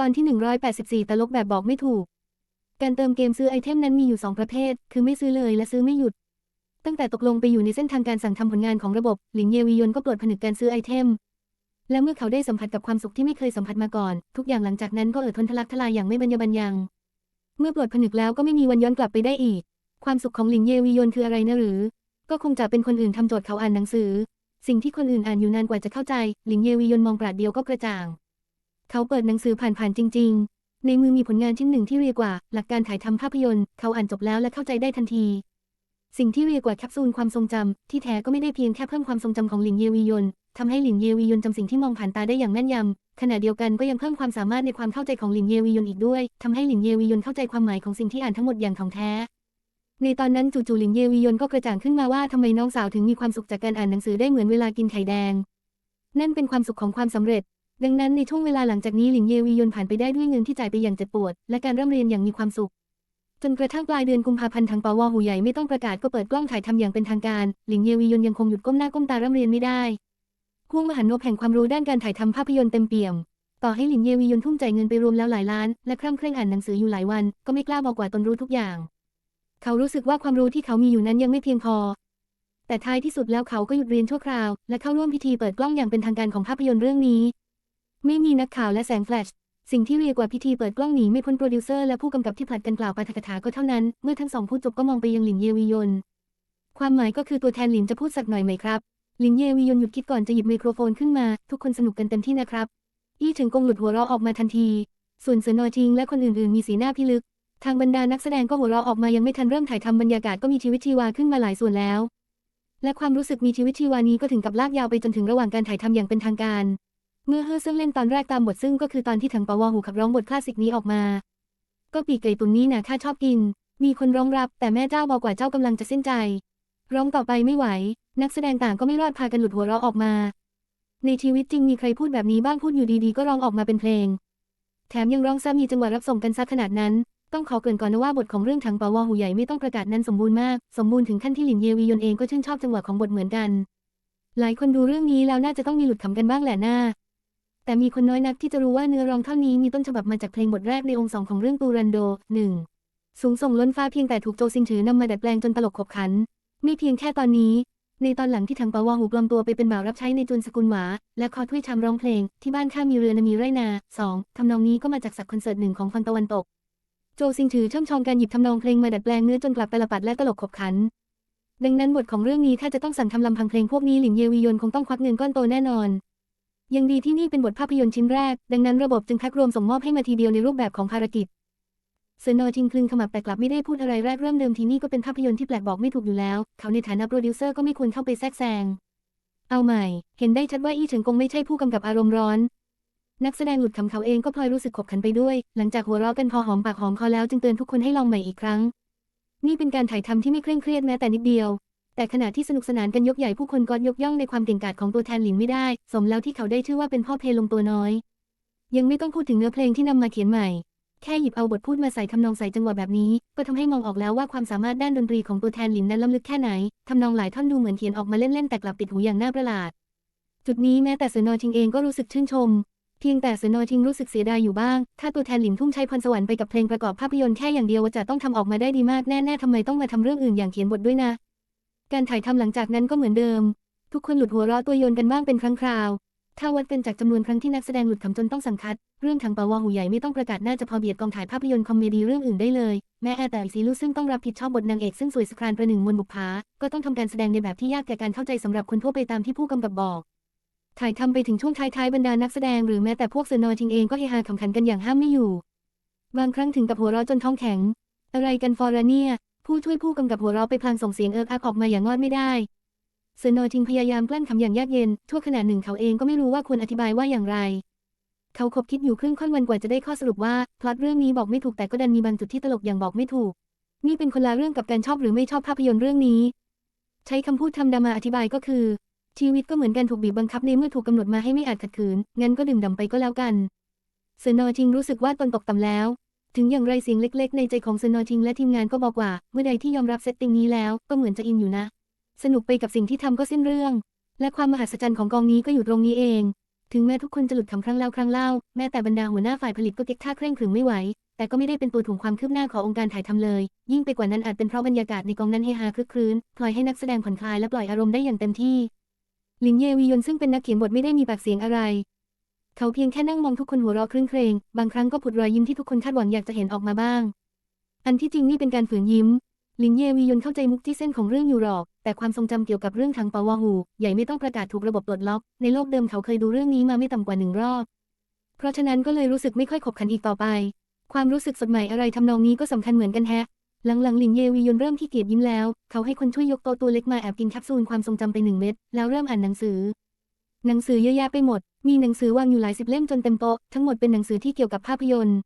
ตอนที่ 184 ตลกแบบบอกไม่ถูก การเติมเกมซื้อไอเทมนั้นมีอยู่ 2 ประเภท คือไม่ซื้อเลยและซื้อไม่หยุด ตั้งแต่ตกลงไปอยู่ในเส้นทางการสั่งทำผลงานของระบบ หลิงเยวียนก็ปลดผนึกการซื้อไอเทม และเมื่อเขาได้สัมผัสกับความสุขที่ไม่เคยสัมผัสมาก่อน ทุกอย่างหลังจากนั้นก็เอ่อทนทะลักทลายอย่างไม่บรรยบรรยัง เมื่อปลดผนึกแล้วก็ไม่มีวันย้อนกลับไปได้อีก ความสุขของหลิงเยวียนคืออะไรนะหรือ ก็คงจะเป็นคนอื่นทำโจทย์เขาอ่านหนังสือ สิ่งที่คนอื่นอ่านอยู่นานกว่าจะเข้าใจ หลิงเยวียนมองปราดเดียวก็กระจ่าง เขาเปิดหนังสือผ่านๆจริง ๆ ในมือมีผลงานชิ้นหนึ่งที่เรียกว่า หลักการถ่ายทำภาพยนตร์ เขาอ่านจบแล้วและเข้าใจได้ทันที สิ่งที่เรียกว่าแคปซูลความทรงจำที่แท้ก็ไม่ได้เพียงแค่เพิ่มความทรงจำของหลิงเยวียนทำให้หลิงเยวียนจำสิ่งที่มองผ่านตาได้อย่างแม่นยำขณะเดียวกันก็ยังเพิ่มความสามารถในความเข้าใจของหลิงเยวียนอีกด้วยทำให้หลิงเยวียนเข้าใจความหมายของสิ่งที่อ่านทั้งหมดอย่างถ่องแท้ในตอนนั้นจู่ๆหลิงเยวียนก็กระจ่างขึ้นมาว่าทำไมน้องสาวถึงมีความสุขจากการอ่านหนังสือได้เหมือนเวลากินไข่แดง นั่นเป็นความสุขของความสำเร็จ ดังนั้นในช่วงเวลาหลังจากนี้หลิงเยวียนผ่านไปได้ด้วยเงินที่จ่ายไปอย่างเจ็บปวด และการร่ำเรียนอย่างมีความสุข จนกระทั่งปลายเดือนกุมภาพันธ์ทางปวหูใหญ่ไม่ต้องประกาศก็เปิดกล้องถ่ายทำอย่างเป็นทางการ หลิงเยวียนยังคงหยุดก้มหน้าก้มตาร่ำเรียนไม่ได้ห่วงมหันต์นบแห่งความรู้ด้านการถ่ายทำภาพยนตร์เต็มเปี่ยม ต่อให้หลินเยวียนทุ่มใจเงินไปรวมแล้วหลายล้าน และคร่ำเคร่งอ่านหนังสืออยู่หลายวัน ก็ไม่กล้าบอกว่าตนรู้ทุกอย่าง เขารู้สึกว่าความรู้ที่เขามีอยู่นั้นยังไม่เพียงพอ แต่ท้ายที่สุดแล้วเขาก็หยุดเรียนชั่วคราว และเข้าร่วมพิธีเปิดกล้องอย่างเป็นทางการของภาพยนตร์เรื่องนี้ ไม่มีนักข่าวและแสงแฟลช สิ่งที่เรียกว่าพิธีเปิดกล้องหนีไม่พ้นโปรดิวเซอร์และผู้กำกับที่ผลัดกันกล่าวปาฐกถาก็เท่านั้น เมื่อทั้งสองพูดจบก็มองไปยังหลินเยวียน ความหมายก็คือตัวแทนหลินจะพูดสักหน่อยไหมครับหลินเยวียนหยุดคิดก่อนจะหยิบไมโครโฟนขึ้นมา ทุกคนสนุกกันเต็มที่นะครับ อี้ถึงกงหลุดหัวเราะออกมาทันที ส่วนเสือนอจิงและคนอื่นๆ มีสีหน้าพิลึก ทางบรรดานักแสดงก็หัวเราะออกมายังไม่ทันเริ่มถ่ายทำบรรยากาศก็มีชีวิตชีวาขึ้นมาหลายส่วนแล้ว และความรู้สึกมีชีวิตชีวานี้ก็ถึงกับลากยาวไปจนถึงระหว่างการถ่ายทำอย่างเป็นทางการ เมื่อเฮอซึ่งเล่นตอนแรกตามบทซึ่งก็คือตอนที่ถังปวหูขับร้องบทคลาสสิกนี้ออกมา ก็ปีกไก่ตุนนี้นะข้าชอบกิน มีคนร้องรับ แต่แม่เจ้าบอกว่าเจ้ากำลังจะสิ้นใจ ร้องต่อไปไม่ไหว นักแสดงต่างก็ไม่รอดพากันหลุดหัวเราะออกมา ในชีวิตจริงมีใครพูดแบบนี้บ้างพูดอยู่ดีๆ ก็ร้องออกมาเป็นเพลง แถมยังร้องซ้ำมีจังหวะรับส่งกันซักขนาดนั้น ต้องขอเกริ่นก่อนนะว่าบทของเรื่องถังปวหูใหญ่ไม่ต้องประกาศนั้นสมบูรณ์มาก สมบูรณ์ถึงขั้นที่หลินเยวียนเองก็ชื่นชอบจังหวะของบทเหมือนกัน หลายคนดูเรื่องนี้แล้วน่าจะต้องมีหลุดขำกันบ้างแหละหน้า แต่มีคนน้อยนักที่จะรู้ว่าเนื้อร้องเท่อนนี้มีต้นฉบับมาจากเพลงบทแรกในองค์สองของเรื่องตูรันโดหนึ่งสูงส่งล้นฟ้าเพียงแต่ถูกโจซิงถือนำมาดัดแปลงจนตลกขบขัน ไม่เพียงแค่ตอนนี้ ในตอนหลังที่ถังปาวาหูปลอมตัวไปเป็นบ่าวรับใช้ในจุนสกุลหวาและคอถ้วยชามร้องเพลง ที่บ้านข้ามีเรือนมีไรนาสองทำนองนี้ก็มาจากสักคอนเสิร์ตหนึ่งของฝั่งตะวันตก โจซิงถือช่ำชองการหยิบทำนองเพลงมาดัดแปลงเนื้อจนกลับตละปัดและตลกขบขัน ดังนั้นบทของเรื่องนี้ถ้าจะต้องสั่งทำลำพังเพลงพวกนี้หลินเยวียนคงต้องควักเงินก้อนโตแน่นอน ยังดีที่นี่เป็นบทภาพยนตร์ชิ้นแรก ดังนั้นระบบจึงแพ็กรวมส่งมอบให้มาทีเดียวในรูปแบบของภารกิจเซนอจิงคลึงขมับแต่กลับไม่ได้พูดอะไรแรกเริ่มเดิมทีนี่ก็เป็นภาพยนตร์ที่แปลกบอกไม่ถูกอยู่แล้ว เขาในฐานะโปรดิวเซอร์ก็ไม่ควรเข้าไปแทรกแซง เอาใหม่ เห็นได้ชัดว่าอี้เฉิงกงไม่ใช่ผู้กำกับอารมณ์ร้อน นักแสดงหลุดคำเขาเองก็พลอยรู้สึกขบขันไปด้วย หลังจากหัวเราะกันพอหอมปากหอมคอแล้วจึงเตือนทุกคนให้ลองใหม่อีกครั้ง นี่เป็นการถ่ายทำที่ไม่เคร่งเครียดแม้แต่นิดเดียว แต่ขณะที่สนุกสนานกันยกใหญ่ผู้คนก็ยกย่องในความเก่งกาจของตัวแทนหลินไม่ได้ สมแล้วที่เขาได้ชื่อว่าเป็นพ่อเพลลงตัวน้อย ยังไม่ต้องพูดถึงเนื้อเพลงที่นำมาเขียนใหม่ แค่หยิบเอาบทพูดมาใส่ทำนองใส่จังหวะแบบนี้ ก็ทำให้มองออกแล้วว่าความสามารถด้านดนตรีของตัวแทนหลินนั้นล้ำลึกแค่ไหนทำนองหลายท่อนดูเหมือนเขียนออกมาเล่นๆแต่กลับติดหูอย่างน่าประหลาด จุดนี้แม้แต่เสนอทิงเองก็รู้สึกชื่นชมเพียงแต่เสนอทิงรู้สึกเสียดายอยู่บ้าง ถ้าตัวแทนหลินทุ่มใช้พรสวรรค์ไปกับเพลงประกอบภาพยนตร์แค่อย่างเดียวจะต้องทำออกมาได้ดีมากแน่ ๆ ทำไมต้องมาทำเรื่องอื่นอย่างเขียนบทด้วยนะ การถ่ายทำหลังจากนั้นก็เหมือนเดิม ทุกคนหลุดหัวเราะตัวโยนกันบ้างเป็นครั้งคราว ถ้าวัดกันจากจำนวนครั้งที่นักแสดงหลุดขำจนต้องสังคัด เรื่องถังปาวาหูใหญ่ไม่ต้องประกาศน่าจะพอเบียดกองถ่ายภาพยนตร์คอมเมดี้เรื่องอื่นได้เลย แม้แต่ซีลูซึ่งต้องรับผิดชอบบทนางเอกซึ่งสวยสครานประหนึ่งมวลบุปผาก็ต้องทำการแสดงในแบบที่ยากแก่การเข้าใจสำหรับคนทั่วไปตามที่ผู้กำกับบอกถ่ายทำไปถึงช่วงท้ายๆบรรดานักแสดงหรือแม้แต่พวกเซนอทิงเองก็เฮฮาขำขันกันอย่างห้ามไม่อยู่ บางครั้งถึงกับหัวเราะจนท้องแข็ง อะไรกันฟอร์เนีย ผู้ช่วยผู้กำกับหัวเราะไปพลางส่งเสียงเอิกอักออกมาอย่างงอดไม่ได้เซนอทิงพยายามกลั้นขำอย่างยากเย็น ทั่วขณะหนึ่งเขาเองก็ไม่รู้ว่าควรอธิบายว่าอย่างไร เขาคบคิดอยู่ครึ่งค่อนวันกว่าจะได้ข้อสรุปว่าพล็อตเรื่องนี้บอกไม่ถูกแต่ก็ดันมีบางจุดที่ตลกอย่างบอกไม่ถูก นี่เป็นคนละเรื่องกับการชอบหรือไม่ชอบภาพยนตร์เรื่องนี้ ใช้คำพูดธรรมดามาอธิบายก็คือ ชีวิตก็เหมือนการถูกบีบบังคับในเมื่อถูกกำหนดมาให้ไม่อาจขัดขืนงั้นก็ดื่มด่ำไปก็แล้วกันเซนอทิงรู้สึกว่าตนตกต่ำแล้ว ถึงอย่างไรเสียงเล็กๆ ในใจของเซนอทิงและทีมงานก็บอกว่า เมื่อใดที่ยอมรับเซตติ้งนี้แล้วก็เหมือนจะอินอยู่นะ สนุกไปกับสิ่งที่ทำก็สิ้นเรื่อง และความมหัศจรรย์ของกองนี้ก็อยู่ตรงนี้เอง ถึงแม้ทุกคนจะหลุดคำครั้งแล้วครั้งเล่า แม้แต่บรรดาหัวหน้าฝ่ายผลิตก็เก๊กท่าเคร่งขรึมไม่ไหว แต่ก็ไม่ได้เป็นตัวถ่วงความคืบหน้าขององค์การถ่ายทำเลย ยิ่งไปกว่านั้นอาจเป็นเพราะบรรยากาศในกองนั้นเฮฮาคลึกครื้นปล่อยให้นักแสดงผ่อนคลายและปล่อยอารมณ์ได้อย่างเต็มที่หลินเยวียนซึ่งเป็นนักเขียนบทไม่ได้มีปากเสียงอะไร เขาเพียงแค่นั่งมองทุกคนหัวเราะครื่นเครง บางครั้งก็ผุดรอยยิ้มที่ทุกคนคาดหวังอยากจะเห็นออกมาบ้าง อันที่จริงนี่เป็นการฝืนยิ้ม ลินเยวียนเข้าใจมุกที่เส้นของเรื่องอยู่หรอก แต่ความทรงจำเกี่ยวกับเรื่องทางปาวาหู ใหญ่ไม่ต้องประกาศถูกระบบปลดล็อก ในโลกเดิมเขาเคยดูเรื่องนี้มาไม่ต่ำกว่าหนึ่งรอบ เพราะฉะนั้นก็เลยรู้สึกไม่ค่อยขบขันอีกต่อไป ความรู้สึกสดใหม่อะไรทำนองนี้ก็สำคัญเหมือนกันแฮะหลังๆ หลินเยวียนเริ่มขี้เกียจยิ้มแล้ว เขาให้คนช่วยยกโต๊ะตัวเล็กมาแอบกินแคปซูลความทรงจำไปหนึ่งเม็ด แล้วเริ่มอ่านหนังสือ หนังสือเยอะแยะไปหมด มีหนังสือวางอยู่หลายสิบเล่มจนเต็มโต๊ะ ทั้งหมดเป็นหนังสือที่เกี่ยวกับภาพยนตร์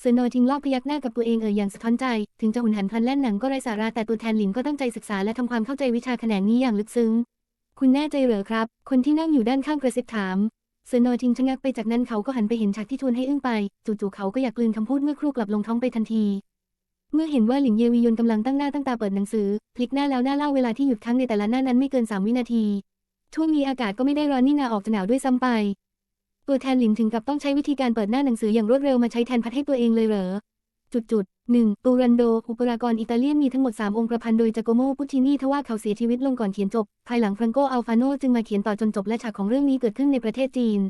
เซนอยทิ้งลอกพยักหน้ากับตัวเองเอ่ยอย่างสะท้อนใจ ถึงจะหุนหันพลันแล่นหนังก็ไร้สาระแต่ตัวแทนหลินก็ตั้งใจศึกษาและทำความเข้าใจวิชาแขนงนี้อย่างลึกซึ้ง คุณแน่ใจเหรอครับ คนที่นั่งอยู่ด้านข้างกระซิบถามเซนอยทิ้งชะงักไปจากนั้นเขาก็หันไปเห็นฉากที่ชวนให้อึ้งไป จู่ๆเขาก็อยากกลืนคำพูดเมื่อครู่กลับลงท้องไปทันที เมื่อเห็นว่าหลินเยวียนกำลังตั้งหน้าตั้งตาเปิดหนังสือ พลิกหน้าแล้วหน้าเล่าเวลาที่หยุดค้างในแต่ละหน้านั้นไม่เกินสามวินาที ช่วงนี้อากาศก็ไม่ได้ร้อนนี่นาออกจะหนาวด้วยซ้ำไป ตัวแทนหลินถึงกับต้องใช้วิธีการเปิดหน้าหนังสืออย่างรวดเร็วมาใช้แทนพัดให้ตัวเองเลยเหรอ จุดจุดหนึ่งตูรันโด อุปรากรอิตาเลียนมีทั้งหมด 3 องค์ประพันธ์โดยจาโกโมปุชินีทว่าเขาเสียชีวิตลงก่อนเขียนจบ ภายหลังฟรังโกอัลฟาโนจึงมาเขียนต่อจนจบและฉากของเรื่องนี้เกิดขึ้นในประเทศจีน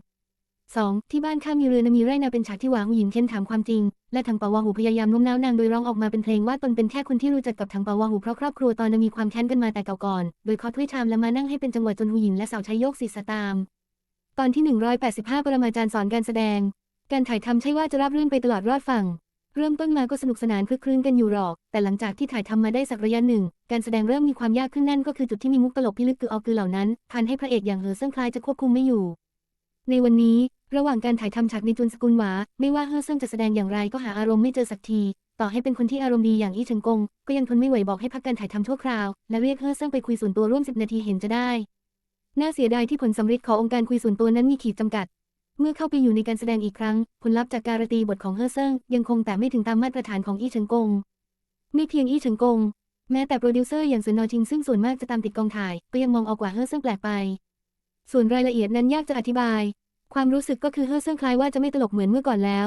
2. ที่บ้านข้ามีเรือนมีไร่นาเป็นฉากที่หวาหูหยินเค้นถามความจริง และทางปาวาหูพยายามโน้มน้าวนางโดยร้องออกมาเป็นเพลงว่าตนเป็นแค่คนที่รู้จักกับทางปาวาหูเพราะครอบครัวตอนนั้นมีความแค้นกันมาแต่เก่าก่อน โดยเคอถ้วยชามและมานั่งให้เป็นจังหวะจนหูหยินและสาวใช้โยกศีรษะตาม ตอนที่ 185 ปรมาจารย์สอนการแสดง การถ่ายทำใช่ว่าจะราบรื่นไปตลอดรอดฝั่ง เริ่มต้นมาก็สนุกสนานคลึกครื้นกันอยู่หรอก แต่หลังจากที่ถ่ายทำมาได้สักระยะหนึ่ง การแสดงเริ่มมีความยากขึ้นนั่นก็คือจุดที่มีมุกตลกพิลึกกือออกคือเหล่านั้นพันให้พระเอกอย่างเหอเซิ่งคลายจะควบคุมไม่อยู่ในวันนี้ ระหว่างการถ่ายทำฉากในจุนสกุลหวา ไม่ว่าเฮอเซิงจะแสดงอย่างไรก็หาอารมณ์ไม่เจอสักที ต่อให้เป็นคนที่อารมณ์ดีอย่างอี้เฉิงกง ก็ยังทนไม่ไหวบอกให้พักการถ่ายทำชั่วคราว และเรียกเฮอเซิงไปคุยส่วนตัวร่วมสิบนาทีเห็นจะได้ น่าเสียดายที่ผลสำฤทธิ์ขององค์การคุยส่วนตัวนั้นมีขีดจำกัด เมื่อเข้าไปอยู่ในการแสดงอีกครั้ง ผลลัพธ์จากการตีบทของเฮอเซิงยังคงแต่ไม่ถึงตามมาตรฐานของอี้เฉิงกง ไม่เพียงอี้เฉิงกง แม้แต่โปรดิวเซอร์อย่างเซินนอจิงซึ่งส่วนมากจะตามติดกองถ่าย ก็ยังมองออกว่าเฮอเซิงแปลกไป ส่วนรายละเอียดนั้นยากจะอธิบาย ความรู้สึกก็คือเฮอเซิงคล้ายว่าจะไม่ตลกเหมือนเมื่อก่อนแล้ว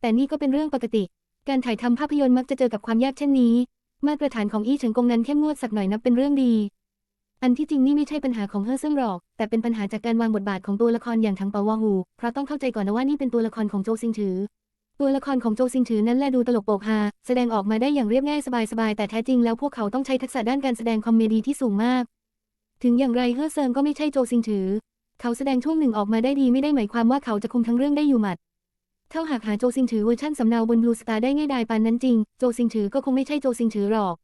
แต่นี่ก็เป็นเรื่องปกติ การถ่ายทำภาพยนตร์มักจะเจอกับความยากเช่นนี้ มาตรฐานของอี้เฉิงกงนั้นเข้มงวดสักหน่อยนับเป็นเรื่องดี อันที่จริงนี่ไม่ใช่ปัญหาของเฮอเซิงหรอก แต่เป็นปัญหาจากการวางบทบาทของตัวละครอย่างทางเปาวาหูเพราะต้องเข้าใจก่อนนะว่านี่เป็นตัวละครของโจซิงถือ ตัวละครของโจซิงถือนั้นแลดูตลกโปกฮาแสดงออกมาได้อย่างเรียบง่ายสบายๆแต่แท้จริงแล้วพวกเขาต้องใช้ทักษะด้านการแสดงคอมเมดี้ที่สูงมาก ถึงอย่างไรเฮอเซิงก็ไม่ใช่โจซิงถือ เขาแสดงช่วงหนึ่งออกมาได้ดีไม่ได้หมายความว่าเขาจะคุมทั้งเรื่องได้อยู่หมัด เท่าหากหาโจซิงถือเวอร์ชั่นสำเนาบนบลูสตาร์ได้ง่ายดายปานนั้นจริง โจซิงถือก็คงไม่ใช่โจซิงถือหรอก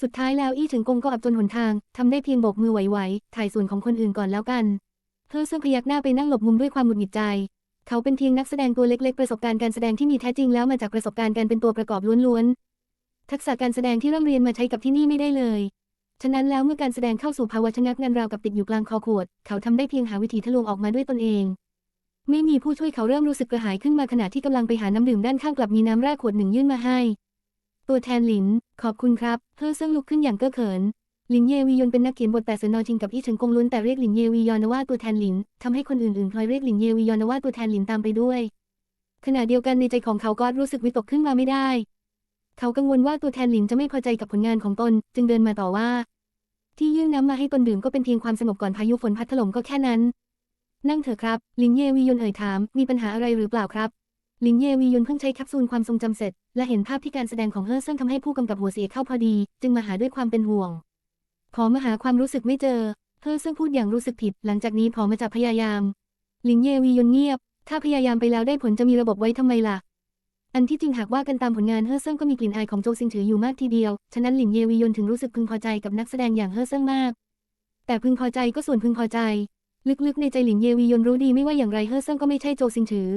สุดท้ายแล้วอี้ถึงกงก็อับจนหนทางทำได้เพียงโบกมือไหวๆถ่ายส่วนของคนอื่นก่อนแล้วกันเธอเซิงพยักหน้าไปนั่งหลบมุมด้วยความหงุดหงิดใจ เขาเป็นเพียงนักแสดงตัวเล็กๆ ประสบการณ์การแสดงที่มีแท้จริงแล้วมาจากประสบการณ์การเป็นตัวประกอบล้วนๆทักษะการแสดงที่ร่ำเรียนมาใช้กับที่นี่ไม่ได้เลย ฉะนั้นแล้วเมื่อการแสดงเข้าสู่ภาวะชะงักงันราวกับติดอยู่กลางคอขวด เขาทำได้เพียงหาวิธีทะลวงออกมาด้วยตนเอง ไม่มีผู้ช่วยเขาเริ่มรู้สึกกระหายขึ้นมาขณะที่กำลังไปหาน้ำดื่มด้านข้างกลับมีน้ำแร่ขวดหนึ่งยื่นมาให้ ตัวแทนหลิน ขอบคุณครับเธอเซิงลุกขึ้นอย่างเก้อเขินหลินเยวียนเป็นนักเขียนบทแต่เสนอจริงกับอี้เฉิงกงล้วนแต่เรียกหลินเยวียอนว่าตัวแทนหลินทำให้คนอื่นๆพลอยเรียกหลินเยวียอนว่าตัวแทนหลินตามไปด้วย ขณะเดียวกันในใจของเขาก็รู้สึกวิตกขึ้นมาไม่ได้ เขากังวลว่าตัวแทนหลินจะไม่พอใจกับผลงานของตน จึงเดินมาต่อว่า ที่ยื่นน้ำมาให้ตนดื่มก็เป็นเพียงความสงบก่อนพายุฝนพัดถล่มก็แค่นั้น นั่งเถอะครับลินเยวียนเอ่ยถาม มีปัญหาอะไรหรือเปล่าครับลินเยวียนเพิ่งใช้แคปซูลความทรงจำเสร็จ และเห็นภาพที่การแสดงของเฮอเซิงทำให้ผู้กำกับหัวเสียเข้าพอดี จึงมาหาด้วยความเป็นห่วงพอมาหาความรู้สึกไม่เจอเฮอเซิงพูดอย่างรู้สึกผิด หลังจากนี้พอมาจะพยายามลินเยวียนเงียบ ถ้าพยายามไปแล้วได้ผลจะมีระบบไว้ทำไมล่ะ อันที่จริงหากว่ากันตามผลงานเฮอเซิงก็มีกลิ่นอายของโจซิงถืออยู่มากทีเดียว ฉะนั้นหลินเยวียนถึงรู้สึกพึงพอใจกับนักแสดงอย่างเฮอเซิงมาก แต่พึงพอใจก็ส่วนพึงพอใจ ลึกๆในใจหลินเยวียนรู้ดีไม่ว่าอย่างไรเฮอเซิงก็ไม่ใช่โจซิงถือ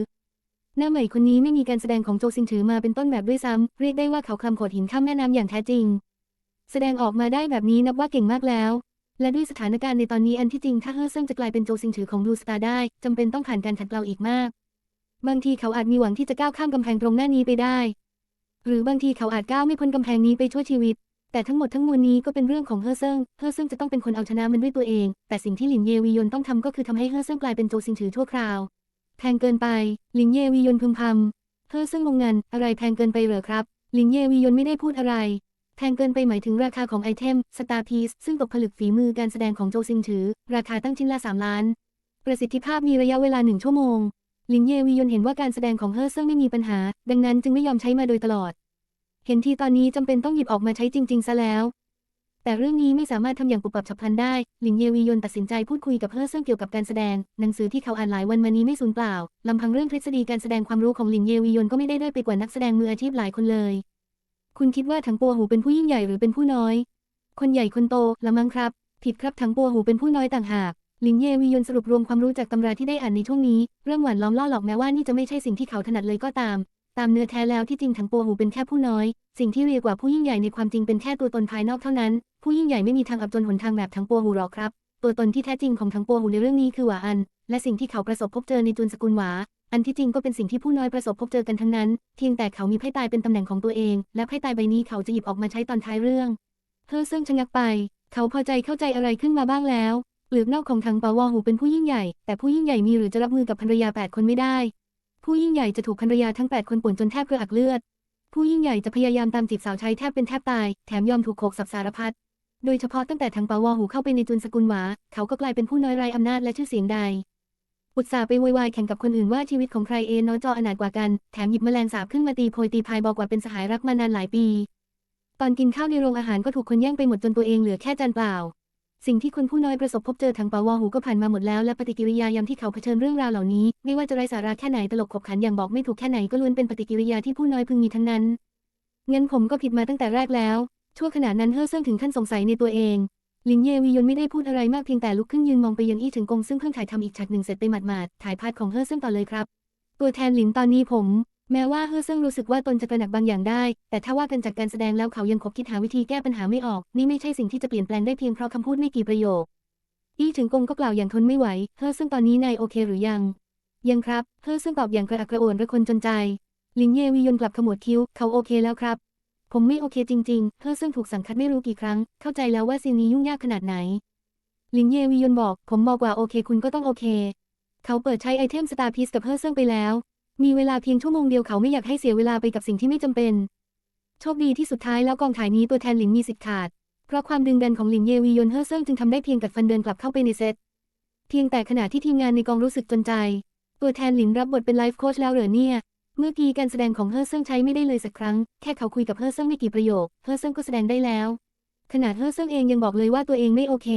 หน้าใหม่คนนี้ไม่มีการแสดงของโจซิงถือมาเป็นต้นแบบด้วยซ้ำเรียกได้ว่าเขาคลำโขดหินข้ามแม่น้ำอย่างแท้จริง แสดงออกมาได้แบบนี้นับว่าเก่งมากแล้ว และด้วยสถานการณ์ในตอนนี้อันที่จริงถ้าเฮอเซิงจะกลายเป็นโจซิงถือของบลูสตาร์ได้จำเป็นต้องผ่านการขัดเกลาอีกมาก บางทีเขาอาจมีหวังที่จะก้าวข้ามกำแพงตรงหน้านี้ไปได้ หรือบางทีเขาอาจก้าวไม่พ้นกำแพงนี้ไปชั่วชีวิต แต่ทั้งหมดทั้งมวลนี้ก็เป็นเรื่องของเฮอเซิงเฮอเซิงจะต้องเป็นคนเอาชนะมันด้วยตัวเอง แต่สิ่งที่หลินเยวียนต้องทำก็คือทำให้เฮอเซิงกลายเป็นโจซิงถือชั่วคราว แพงเกินไป หลินเยวียนพึมพำเฮอเซิงงงงันอะไรแพงเกินไปเหรอครับ หลินเยวียนไม่ได้พูดอะไร แพงเกินไปหมายถึงราคาของไอเทมสตาร์พีซซึ่งตกผลึกฝีมือการแสดงของโจซิงถือ ราคาตั้งชิ้นละ3ล้าน ประสิทธิภาพมีระยะเวลาหนึ่งชั่วโมง หลินเยวียนเห็นว่าการแสดงของเฮอเซิงไม่มีปัญหา ดังนั้นจึงไม่ยอมใช้มาโดยตลอด เห็นทีตอนนี้จำเป็นต้องหยิบออกมาใช้จริง ๆ ซะแล้ว แต่เรื่องนี้ไม่สามารถทำอย่างปุบปับฉับพลันได้ หลินเยวียนตัดสินใจพูดคุยกับเฮอเซิงเกี่ยวกับการแสดง หนังสือที่เขาอ่านหลายวันมานี้ไม่สูญเปล่าลำพังเรื่องทฤษฎีการแสดงความรู้ของหลินเยวียนก็ไม่ได้ด้อยไปกว่านักแสดงมืออาชีพหลายคนเลย คุณคิดว่าถังปัวหูเป็นผู้ยิ่งใหญ่หรือเป็นผู้น้อย คนใหญ่คนโตละมั้งครับ ผิดครับถังปัวหูเป็นผู้น้อยต่างหาก หลินเยวียนสรุปรวมความรู้จากตำราที่ได้อ่านในช่วงนี้ เรื่องหวานล้อมล่อหลอกแม้ว่านี่จะไม่ใช่สิ่งที่เขาถนัดเลยก็ตาม ตามเนื้อแท้แล้วที่จริงถังปัวหูเป็นแค่ผู้น้อย สิ่งที่เรียกว่าผู้ยิ่งใหญ่ในความจริงเป็นแค่ตัวตนภายนอกเท่านั้น ผู้ยิ่งใหญ่ไม่มีทางอับจนหนทางแบบถังปัวหูหรอกครับ ตัวตนที่แท้จริงของถังปัวหูในเรื่องนี้คือหวาอัน และสิ่งที่เขาประสบพบเจอในจุนสกุลหวา อันที่จริงก็เป็นสิ่งที่ผู้น้อยประสบพบเจอกันทั้งนั้นเพียงแต่เขามีไพ่ตายเป็นตำแหน่งของตัวเอง และไพ่ตายใบนี้เขาจะหยิบออกมาใช้ตอนท้ายเรื่องเฮอซึ่งชะงักไป เขาพอใจเข้าใจอะไรขึ้นมาบ้างแล้ว เปลือกนอกของถังปาวอหูเป็นผู้ยิ่งใหญ่ แต่ผู้ยิ่งใหญ่มีหรือจะรับมือกับภรรยาแปดคนไม่ได้ ผู้ยิ่งใหญ่จะถูกภรรยาทั้งแปดคนป่วนจนแทบกระอักเลือด ผู้ยิ่งใหญ่จะพยายามตามจีบสาวใช้แทบเป็นแทบตาย แถมยอมถูกโขกสับสารพัด โดยเฉพาะตั้งแต่ถังปาวอหูเข้าไปในจุนสกุลหวา เขาก็กลายเป็นผู้น้อยไร้อำนาจและชื่อเสียงใด อุตส่าห์ไปโวยวายแข่งกับคนอื่นว่าชีวิตของใครเอนน้อยจออนาถกว่ากัน แถมหยิบแมลงสาบขึ้นมาตีโพยตีพายบอกว่าเป็นสหายรักมานานหลายปี ตอนกินข้าวในโรงอาหารก็ถูกคนแย่งไปหมดจนตัวเองเหลือแค่จานเปล่า สิ่งที่คนผู้น้อยประสบพบเจอทางปาวอหูก็ผ่านมาหมดแล้วและปฏิกิริยายามที่เขาเผชิญเรื่องราวเหล่านี้ ไม่ว่าจะไร้สาระแค่ไหนตลกขบขันอย่างบอกไม่ถูกแค่ไหนก็ล้วนเป็นปฏิกิริยาที่ผู้น้อยพึงมีทั้งนั้นงั้นผมก็ผิดมาตั้งแต่แรกแล้ว ชั่วขณะนั้นเฮ่อเซิงถึงขั้นสงสัยในตัวเองลินเยวียนไม่ได้พูดอะไรมากเพียงแต่ลุกขึ้นยืนมองไปยังอี้ถึงกงซึ่งเพิ่งถ่ายทำอีกฉากหนึ่งเสร็จไปหมาดๆถ่ายพาร์ทของเฮ่อเซิงต่อเลยครับ ตัวแทนหลินตอนนี้ผม แม้ว่าเฮ่อเซิงรู้สึกว่าตนจะตระหนักบางอย่างได้ แต่ถ้าว่ากันจากการแสดงแล้วเขายังคบคิดหาวิธีแก้ปัญหาไม่ออก นี่ไม่ใช่สิ่งที่จะเปลี่ยนแปลงได้เพียงเพราะคำพูดไม่กี่ประโยค อี้ถึงกงก็กล่าวอย่างทนไม่ไหว เฮ่อเซิงตอนนี้นายโอเคหรือยัง ยังครับเฮ่อเซิงตอบอย่างกระอักกระอ่วนระคนจนใจ ลินเยวียนกลับขมวดคิ้ว เขาโอเคแล้วครับ ผมไม่โอเคจริงๆเฮ่อเซิงถูกสังคัดไม่รู้กี่ครั้ง เข้าใจแล้วว่าซีนนี้ยุ่งยากขนาดไหน ลินเยวียนบอก ผมบอกว่าโอเค คุณก็ต้องโอเค เขาเปิดใช้ไอเทมสตาร์พีซกับเฮอเซิงไปแล้ว มีเวลาเพียงชั่วโมงเดียวเขาไม่อยากให้เสียเวลาไปกับสิ่งที่ไม่จำเป็น โชคดีที่สุดท้ายแล้วกองถ่ายนี้ตัวแทนหลินมีสิทธิ์ขาด เพราะความดึงดันของหลินเยวียนเฮ่อเซิงจึงทำได้เพียงกัดฟันเดินกลับเข้าไปในเซต เพียงแต่ขณะที่ทีมงานในกองรู้สึกจนใจ ตัวแทนหลินรับบทเป็นไลฟ์โค้ชแล้วเหรอเนี่ย เมื่อกี้การแสดงของเฮ่อเซิงใช้ไม่ได้เลยสักครั้ง แค่เขาคุยกับเฮ่อเซิงไม่กี่ประโยค เฮ่อเซิงก็แสดงได้แล้ว ขนาดเฮ่อเซิงเองยังบอกเลยว่าตัวเองไม่โอเค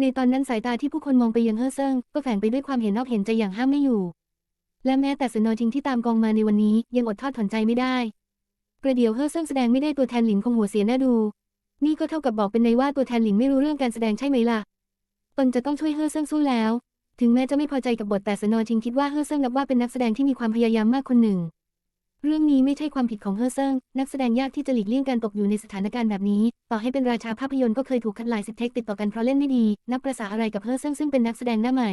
ในตอนนั้นสายตาที่ผู้คนมองไปยังเฮ่อเซิงก็แฝงไปด้วยความเห็นนอกเห็นใจอย่างห้ามไม่อยู่ และแม้แต่สนอจริงที่ตามกองมาในวันนี้ยังอดทอดถอนใจไม่ได้ประเดี๋ยวเฮ่อเซิงแสดงไม่ได้ตัวแทนหลินคงหัวเสียหน้าดู นี่ก็เท่ากับบอกเป็นในว่าตัวแทนหลินไม่รู้เรื่องการแสดงใช่ไหมล่ะ ตนจะต้องช่วยเฮ่อเซิงสู้แล้ว ถึงแม้จะไม่พอใจกับบทแต่สนอชิงคิดว่าเฮ่อเซิงนับว่าเป็นนักแสดงที่มีความพยายามมากคนหนึ่ง เรื่องนี้ไม่ใช่ความผิดของเฮ่อเซิงนักแสดงยากที่จะหลีกเลี่ยงการตกอยู่ในสถานการณ์แบบนี้ ต่อให้เป็นราชาภาพยนตร์ก็เคยถูกคัดลายสิบเทคติดต่อกันเพราะเล่นไม่ดี นับประสาอะไรกับเฮ่อเซิงซึ่งเป็นนักแสดงหน้าใหม่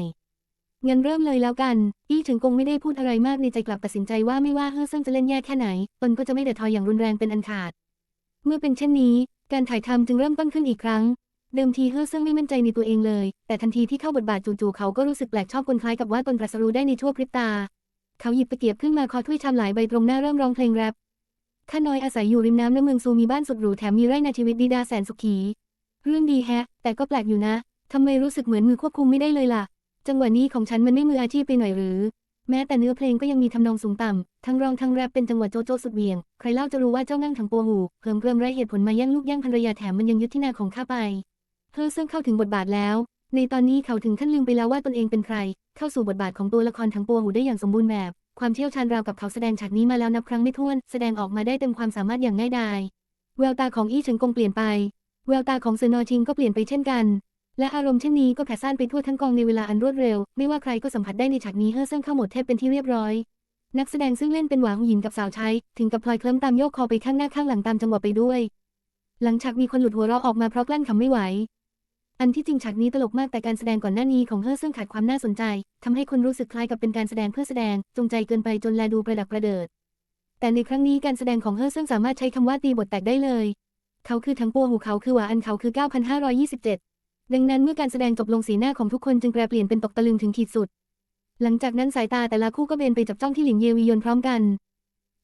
งั้นเริ่มเลยแล้วกัน อี้ถึงกงไม่ได้พูดอะไรมากในใจกลับตัดสินใจว่าไม่ว่าเฮอเซิงจะเล่นแย่แค่ไหน ตนก็จะไม่เดือดทอยอย่างรุนแรงเป็นอันขาด เมื่อเป็นเช่นนี้ การถ่ายทำจึงเริ่มต้นขึ้นอีกครั้ง เดิมทีเฮอเซิงไม่มั่นใจในตัวเองเลย แต่ทันทีที่เข้าบทบาทจู่ๆเขาก็รู้สึกแปลกชอบคนคล้ายกับว่าตนตรัสรู้ได้ในชั่วพริบตา เขาหยิบตะเกียบขึ้นมาคอถ้วยชามหลายใบตรงหน้าเริ่มร้องเพลงแรปข้าน้อยอาศัยอยู่ริมน้ำในเมืองซูมีบ้านสุดหรูแถมมีไร่นาชีวิตดีดาแสนสุขี เรื่องดีแฮะ แต่ก็แปลกอยู่นะทำไมรู้สึกเหมือนมือควบคุมไม่ได้เลยล่ะ จังหวะนี้ของฉันมันไม่มืออาชีพไปหน่อยหรือ แม้แต่เนื้อเพลงก็ยังมีทำนองสูงต่ำ ทั้งร้องทั้งแรปเป็นจังหวะโจโจสุดเวี่ยง ใครเล่าจะรู้ว่าเจ้านั่งถังปัวหูเพิ่มเกริมไรเหตุผลมาแย่งลูกแย่งภรรยาแถมมันยังยึดที่นาของข้าไป เธอซึ่งเข้าถึงบทบาทแล้ว ในตอนนี้เขาถึงขั้นลืมไปแล้วว่าตนเองเป็นใคร เข้าสู่บทบาทของตัวละครถังปัวหูได้อย่างสมบูรณ์แบบ ความเชี่ยวชาญราวกับเขาแสดงฉากนี้มาแล้วนับครั้งไม่ถ้วน แสดงออกมาได้เต็มความสามารถอย่างง่ายดาย แววตาของอี้เฉิงกงเปลี่ยนไป แววตาของเซนอชิงก็เปลี่ยนไปเช่นกัน และอารมณ์เช่นนี้ก็แผ่ซ่านไปทั่วทั้งกองในเวลาอันรวดเร็ว ไม่ว่าใครก็สัมผัสได้ในฉากนี้เฮอเซิงเข้าหมดเทพเป็นที่เรียบร้อย นักแสดงซึ่งเล่นเป็นหวาหูหยินกับสาวใช้ ถึงกับพลอยเคลิ้มตามโยกคอไปข้างหน้าข้างหลังตามจังหวะไปด้วย หลังฉากมีคนหลุดหัวเราะออกมาเพราะกลั้นขำไม่ไหว อันที่จริงฉากนี้ตลกมากแต่การแสดงก่อนหน้านี้ของเฮอเซิงขาดความน่าสนใจทำให้คนรู้สึกคล้ายกับเป็นการแสดงเพื่อแสดง จงใจเกินไปจนแลดูประดักประเดิด แต่ในครั้งนี้การแสดงของเฮอเซิงสามารถใช้คำว่าตีบทแตกได้เลย เขาคือทั้งปัวหูเขาคือหวาอันเขาคือ 9,527 ดังนั้นเมื่อการแสดงจบลงสีหน้าของทุกคนจึงแปรเปลี่ยนเป็นตกตะลึงถึงขีดสุด หลังจากนั้นสายตาแต่ละคู่ก็เบนไปจับจ้องที่หลินเยวียนพร้อมกัน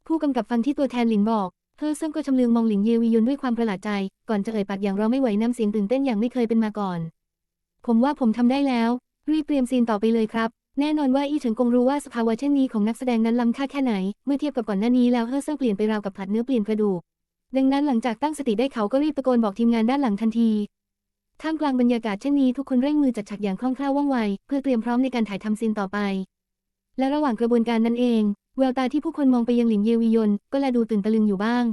ผู้กำกับฟังที่ตัวแทนหลินบอกเฮอเซิ่งก็ชำเลืองมองหลินเยวียนด้วยความประหลาดใจ ก่อนจะเอ่ยปากอย่างเราไม่ไหวน้ำเสียงตื่นเต้นอย่างไม่เคยเป็นมาก่อน ผมว่าผมทำได้แล้ว รีบเตรียมซีนต่อไปเลยครับ แน่นอนว่าอี้เฉิงกงรู้ว่าสภาวะเช่นนี้ของนักแสดงนั้นล้ำค่าแค่ไหน เมื่อเทียบกับก่อนหน้านี้แล้วเฮอเซิ่งเปลี่ยนไปราวกับผัดเนื้อเปลี่ยนกระดูก ดังนั้นหลังจากตั้งสติได้เขาก็รีบตะโกนบอกทีมงานด้านหลังทันที ท่ามกลางบรรยากาศเช่นนี้ทุกคนเร่งมือจัดฉากอย่างคล่องแคล่วว่องไว เพื่อเตรียมพร้อมในการถ่ายทำซีนต่อไป และระหว่างกระบวนการนั้นเอง แววตาที่ผู้คนมองไปยังหลินเยวียนก็แลดูตื่นตะลึงอยู่บ้าง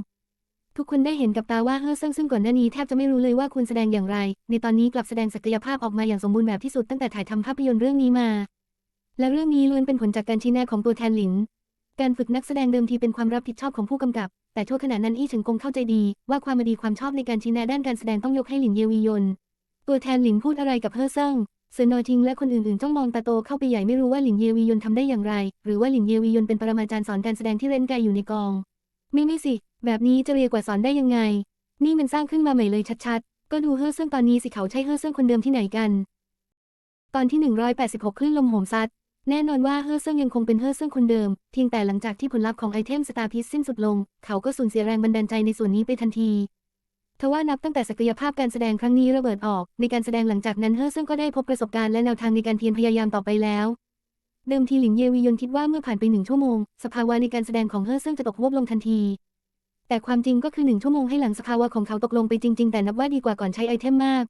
ทุกคนได้เห็นกับตาว่าเฮอเซิงซึ่งก่อนหน้านี้แทบจะไม่รู้เลยว่าควรแสดงอย่างไร ในตอนนี้กลับแสดงศักยภาพออกมาอย่างสมบูรณ์แบบที่สุดตั้งแต่ถ่ายทำภาพยนตร์เรื่องนี้มา และเรื่องนี้ล้วนเป็นผลจากการชี้แนะของตัวแทนหลิน การฝึกนักแสดงเดิมทีเป็นความรับผิดชอบของผู้กำกับ แต่ชั่วขณะนั้นอี้เฉิงกงเข้าใจดี ว่าความมดีความชอบในการชี้แนะด้านการแสดงต้องยกให้หลินเยวียน ตัวแทนหลินพูดอะไรกับเฮอเซิงเซนนอทิงและคนอื่นๆจ้องมองตาโตเข้าไปใหญ่ไม่รู้ว่าหลินเยวียนทำได้อย่างไร หรือว่าหลินเยวียนเป็นปรมาจารย์สอนการแสดงที่เร้นไกลอยู่ในกอง ไม่ไม่สิ แบบนี้จะเรียกว่าสอนได้ยังไง นี่มันสร้างขึ้นมาใหม่เลยชัดๆ ก็ดูเฮอเซิงตอนนี้สิเขาใช่เฮอเซิงคนเดิมที่ไหนกัน ตอนที่ 186 คลื่นลมโหมซัดแน่นอนว่าเฮอเซิงยังคงเป็นเฮอเซิงคนเดิมเพียงแต่หลังจากที่ผลลัพธ์ของไอเทมสตาร์พิซสิ้นสุดลง เขาก็สูญเสียแรงบันดาลใจในส่วนนี้ไปทันที ทว่านับตั้งแต่ศักยภาพการแสดงครั้งนี้ระเบิดออก ในการแสดงหลังจากนั้นเฮอเซิงก็ได้พบประสบการณ์และแนวทางในการเพียรพยายามต่อไปแล้วเดิมทีหลิงเยวียนคิดว่าเมื่อผ่านไปหนึ่งชั่วโมง สภาวะในการแสดงของเฮอเซิงจะตกวบลงทันที แต่ความจริงก็คือหนึ่งชั่วโมงให้หลังสภาวะของเขาตกลงไปจริง ๆ แต่นับว่าดีกว่าก่อนใช้ไอเทมมาก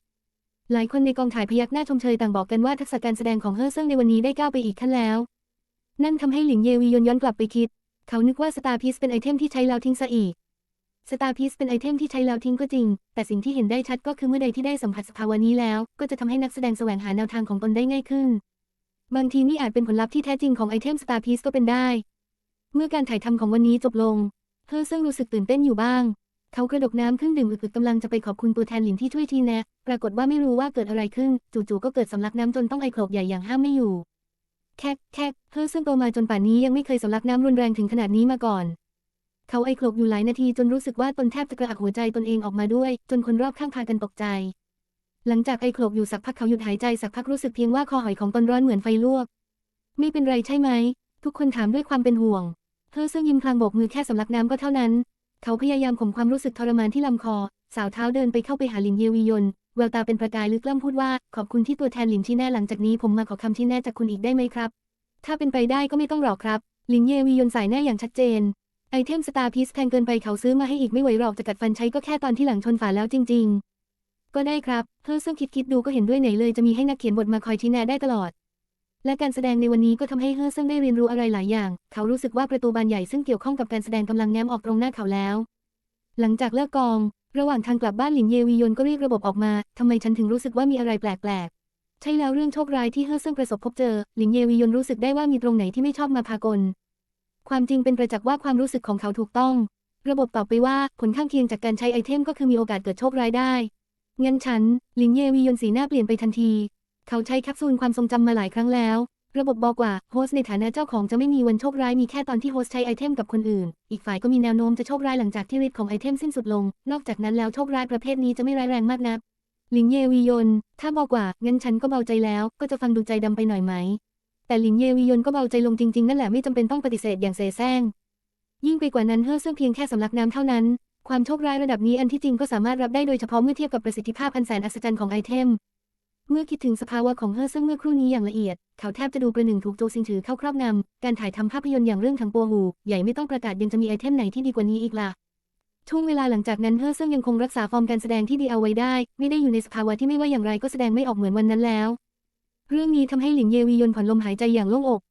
หลายคนในกองถ่ายพยักหน้าชมเชยต่างบอกกันว่าทักษะการแสดงของเฮอเซิงในวันนี้ได้ก้าวไปอีกขั้นแล้ว นั่นทำให้หลิงเยวียนย้อนกลับไปคิด เขานึกว่าสตาร์พีซเป็นไอเทมที่ใช้แล้วทิ้งซะอีก สตาร์พีซเป็นไอเทมที่ใช้แล้วทิ้งก็จริง แต่สิ่งที่เห็นได้ชัดก็คือเมื่อใดที่ได้สัมผัสสภาวะนี้แล้ว ก็จะทำให้นักแสดงแสวงหาแนวทางของตนได้ง่ายขึ้น บางทีนี่อาจเป็นผลลัพธ์ที่แท้จริงของไอเทมสตาร์พีซก็เป็นได้ เมื่อการถ่ายทำของวันนี้จบลงเฮอเซิงรู้สึกตื่นเต้นอยู่บ้าง เขากระดกน้ำเครื่องดื่มอึกๆกำลังจะไปขอบคุณตัวแทนหลินที่ช่วยทีแนะปรากฏว่าไม่รู้ว่าเกิดอะไรขึ้น จู่ๆก็เกิดสำลักน้ำจนต้องไอโขลกใหญ่อย่างห้ามไม่อยู่แคกแคกเฮอเซิงโตมาจนป่านนี้ยังไม่เคยสำลักน้ำรุนแรงถึงขนาดนี้มาก่อน เขาไอโขลกอยู่หลายนาทีจนรู้สึกว่าตนแทบจะกระอักหัวใจตนเองออกมาด้วย จนคนรอบข้างพากันตกใจ หลังจากไอโขลกอยู่สักพักเขาหยุดหายใจสักพักรู้สึกเพียงว่าคอหอยของตนร้อนเหมือนไฟลวก ไม่เป็นไรใช่ไหม ทุกคนถามด้วยความเป็นห่วง เธอซึ่งยิ้มพลางโบกมือแค่สำลักน้ำก็เท่านั้น เขาพยายามข่มความรู้สึกทรมานที่ลำคอ สาวเท้าเดินไปเข้าไปหาหลินเยวียนแววตาเป็นประกายลึกล้ำพูดว่า ขอบคุณที่ตัวแทนหลินชี้แน่หลังจากนี้ผมมาขอคำชี้แน่จากคุณอีกได้ไหมครับ ถ้าเป็นไปได้ก็ไม่ต้องหรอกครับ หลินเยวียนสายหน้าอย่างชัดเจน ไอเทมสตาร์พีซแพงเกินไปเขาซื้อมาให้อีกไม่ไหวหรอกจะกัดฟันใช้ก็แค่ตอนที่หลังชนฝาแล้วจริง ๆ ก็ได้ครับเธอซึ่งคิดคิดดูก็เห็นด้วยไหนเลยจะมีให้นักเขียนบทมาคอยชี้แนะได้ตลอด และการแสดงในวันนี้ก็ทำให้เฮอเซิงได้เรียนรู้อะไรหลายอย่าง เขารู้สึกว่าประตูบานใหญ่ซึ่งเกี่ยวข้องกับการแสดงกำลังแง้มออกตรงหน้าเขาแล้ว หลังจากเลิกกอง ระหว่างทางกลับบ้านหลินเยวียนก็เรียกระบบออกมาทำไมฉันถึงรู้สึกว่ามีอะไรแปลกๆใช่แล้วเรื่องโชคร้ายที่เฮอเซิงประสบพบเจอ หลินเยวียนรู้สึกได้ว่ามีตรงไหนที่ไม่ชอบมาพากล ความจริงเป็นประจักษ์ว่าความรู้สึกของเขาถูกต้อง ระบบตอบไปว่าผลข้างเคียงจากการใช้ไอเทมก็คือมีโอกาสเกิดโชคร้ายได้ เงั้นฉัน ลินเยวียนสีหน้าเปลี่ยนไปทันที เขาใช้แคปซูลความทรงจำมาหลายครั้งแล้ว ระบบบอกว่าโฮสในฐานะเจ้าของจะไม่มีวันโชคร้ายมีแค่ตอนที่โฮสใช้ไอเทมกับคนอื่น อีกฝ่ายก็มีแนวโน้มจะโชคร้ายหลังจากที่ฤทธิ์ของไอเทมสิ้นสุดลง นอกจากนั้นแล้วโชคร้ายประเภทนี้จะไม่ร้ายแรงมากนักลินเยวียนถ้าบอกว่างั้นฉันก็เบาใจแล้ว ก็จะฟังดูใจดำไปหน่อยไหม แต่หลินเยวียนก็เบาใจลงจริงๆ นั่นแหละไม่จำเป็นต้องปฏิเสธอย่างเสแสร้ง ยิ่งไปกว่านั้นเฮ่อเซิ่งเพียงแค่สำลักน้ำเท่านั้น ความโชคร้ายระดับนี้อันที่จริงก็สามารถรับได้โดยเฉพาะเมื่อเทียบกับประสิทธิภาพอันแสนอัศจรรย์ของไอเทม เมื่อคิดถึงสภาวะของเฮ่อเซิ่งเมื่อครู่นี้อย่างละเอียด เขาแทบจะดูประหนึ่งถูกโจซิงถือเข้าครอบงำการถ่ายทำภาพยนตร์อย่างเรื่องถังปัวหูใหญ่ไม่ต้องประกาศยังจะมีไอเทมไหนที่ดีกว่านี้อีกล่ะช่วงเวลาหลังจากนั้นเฮ่อเซิ่งยังคงรักษาฟอร์มการแสดงที่ดีเอาไว้ได้ ไม่ได้อยู่ในสภาวะที่ไม่ว่าอย่างไรก็แสดงไม่ออกเหมือนวันนั้นแล้ว เรื่องนี้ทำให้หลินเยวียนผ่อนลมหายใจอย่างโล่งอก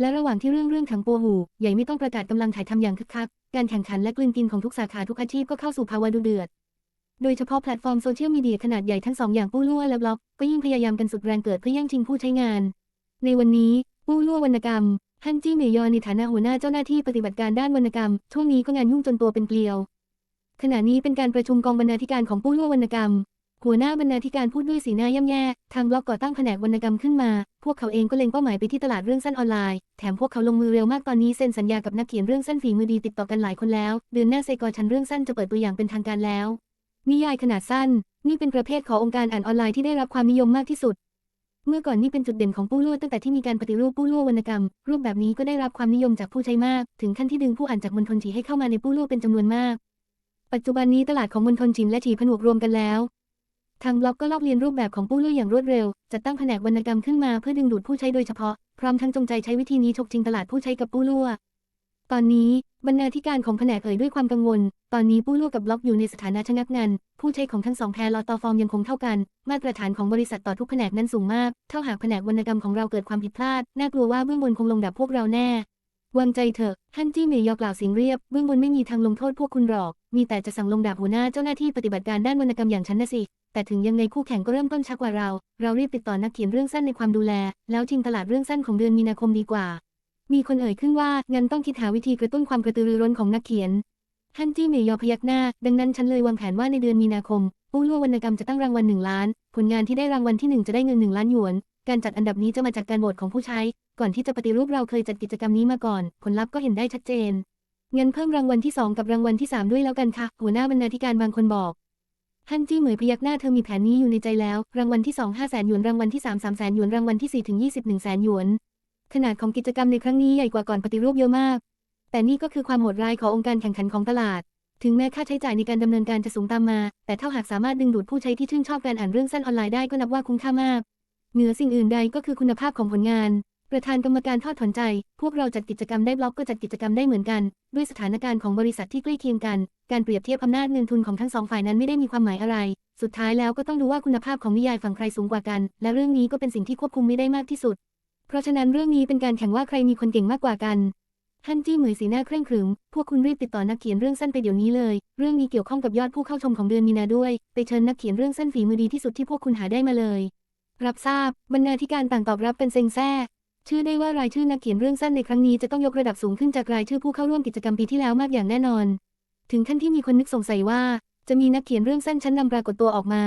และระหว่างที่เรื่องเรื่องถังปัวหู ใหญ่ไม่ต้องประกาศกำลังถ่ายทำอย่างคึกคัก การแข่งขันและกลืนกินของทุกสาขาทุกอาชีพก็เข้าสู่ภาวะดุเดือด โดยเฉพาะแพลตฟอร์มโซเชียลมีเดียขนาดใหญ่ทั้งสองอย่างปู้ลั่วและบล็อก ก็ยิ่งพยายามกันสุดแรงเกิดเพื่อแย่งชิงผู้ใช้งาน ในวันนี้ปู้ลั่ววรรณกรรมฮันจี้เมยอนในฐานะหัวหน้าเจ้าหน้าที่ปฏิบัติการด้านวรรณกรรม ช่วงนี้ก็งานยุ่งจนตัวเป็นเกลียว ขณะนี้เป็นการประชุมกองบรรณาธิการของปู้ล่ววรรณกรรม หัวหน้าบรรณาธิการพูดด้วยสีหน้าย่ำแย่ ทางบล็อกก่อตั้งแผนกวรรณกรรมขึ้นมา พวกเขาเองก็เล็งเป้าหมายไปที่ตลาดเรื่องสั้นออนไลน์ แถมพวกเขาลงมือเร็วมากตอนนี้เซ็นสัญญากับนักเขียนเรื่องสั้นฝีมือดีติดต่อกันหลายคนแล้ว เดือนหน้าเซกอชันเรื่องสั้นจะเปิดตัวอย่างเป็นทางการแล้ว นิยายขนาดสั้น นี่เป็นประเภทขององค์การอ่านออนไลน์ที่ได้รับความนิยมมากที่สุด เมื่อก่อนนี่เป็นจุดเด่นของปู้ลู่ตั้งแต่ที่มีการปฏิรูปปู้ลู่วรรณกรรม รูปแบบนี้ก็ได้รับความนิยมจากผู้ใช้มาก ถึงขั้นที่ดึงผู้อ่านจากมณฑลฉีให้เข้ามาในปู้ลู่เป็นจำนวนมากปัจจุบันนี้ตลาดของมณฑลจินและฉีผนวกรวมกันแล้ว ทางบล็อกก็ลอกเลียนรูปแบบของปู้ลู่อย่างรวดเร็ว จัดตั้งแผนกวรรณกรรมขึ้นมาเพื่อดึงดูดผู้ใช้โดยเฉพาะ พร้อมทั้งจงใจใช้วิธีนี้ฉกชิงตลาดผู้ใช้กับปู้ลู่ตอนนี้บรรณาธิการของแผนกเอ่ยด้วยความกังวล ตอนนี้ปู้ลู่กับบล็อกอยู่ในสถานะชะงักงานผู้ใช้ของทั้งสองแพรลอตอฟอร์มยังคงเท่ากัน มาตรฐานของบริษัทต่อทุกแผนกนั้นสูงมาก เท่าหากแผนกวรรณกรรมของเราเกิดความผิดพลาด น่ากลัวว่าเบื้องบนคงลงดับพวกเราแน่ วางใจเถอะฮันจี้เหมยยอกล่าวเสียงเรียบ เบื้องบนไม่มีทางลงโทษพวกคุณหรอก มีแต่จะสั่งลงดาบหัวหน้าเจ้าหน้าที่ปฏิบัติการด้านวรรณกรรมอย่างฉันนะสิ แต่ถึงยังไงคู่แข่งก็เริ่มต้นชักว่าเรา เรารีบติดต่อนักเขียนเรื่องสั้นในความดูแล แล้วชิงตลาดเรื่องสั้นของเดือนมีนาคมดีกว่า มีคนเอ่ยขึ้นว่า งั้นต้องคิดหาวิธีกระตุ้นความกระตือรือร้นของนักเขียนฮันจี้เหมยยอพยักหน้า ดังนั้นฉันเลยวางแผนว่าในเดือนมีนาคมปู้ล่ววรรณกรรมจะตั้งรางวัลหนึ่งล้าน ผลงานที่ได้รางวัลที่หนึ่งจะได้เงินหนึ่งล้านหยวน การจัดอันดับนี้จะมาจากการโหวตของผู้ใช้ ก่อนที่จะปฏิรูปเราเคยจัดกิจกรรมนี้มาก่อน ผลลัพธ์ก็เห็นได้ชัดเจน เงินเพิ่มรางวัลที่สองกับรางวัลที่สามด้วยแล้วกันค่ะ หัวหน้าบรรณาธิการบางคนบอกฮันจี้เหมยพยักหน้าเธอมีแผนนี้อยู่ในใจแล้ว รางวัลที่สองห้าแสนหยวนรางวัลที่สามสามแสนหยวนรางวัลที่สี่ถึงยี่สิบหนึ่งแสนหยวน ขนาดของกิจกรรมในครั้งนี้ใหญ่กว่าก่อนปฏิรูปเยอะมาก แต่นี่ก็คือความโหดร้ายขององค์การแข่งขันของตลาด ถึงแม้ค่าใช้จ่ายในการดำเนินการจะสูงตามมา แต่ถ้าหากสามารถดึงดูดผู้ใช้ที่ชื่นชอบการอ่านเรื่องสั้นออนไลน์ได้ก็นับว่าคุ้มค่ามาก เหนือสิ่งอื่นใดก็คือคุณภาพของผลงาน ประธานกรรมการทอดถอนใจ พวกเราจัดกิจกรรมได้บล็อกก็จัดกิจกรรมได้เหมือนกัน ด้วยสถานการณ์ของบริษัทที่ใกล้เคียงกัน การเปรียบเทียบอำนาจเงินทุนของทั้งสองฝ่ายนั้นไม่ได้มีความหมายอะไร สุดท้ายแล้วก็ต้องดูว่าคุณภาพของนิยายฝั่งใครสูงกว่ากัน และเรื่องนี้ก็เป็นสิ่งที่ควบคุมไม่ได้มากที่สุด เพราะฉะนั้นเรื่องนี้เป็นการแข่งว่าใครมีคนเก่งมากกว่ากันฮันจี้เหมยสีหน้าเคร่งขรึม พวกคุณรีบติดต่อนักเขียนเรื่องสั้นไปเดี๋ยวนี้เลย เรื่องนี้เกี่ยวข้องกับยอดผู้เข้าชมของเดือนมีนาด้วย ไปเชิญนักเขียนเรื่องสั้นฝีมือดีที่สุดที่พวกคุณหาได้มาเลย รับทราบบรรณาธิการต่างตอบรับเป็นเซ็งแซ่ชื่อได้ว่ารายชื่อนักเขียนเรื่องสั้นในครั้งนี้จะต้องยกระดับสูงขึ้นจากรายชื่อผู้เข้าร่วมกิจกรรมปีที่แล้วมากอย่างแน่นอน ถึงขั้นที่มีคนนึกสงสัยว่า จะมีนักเขียนเรื่องสั้นชั้นนำปรากฏตัวออกมา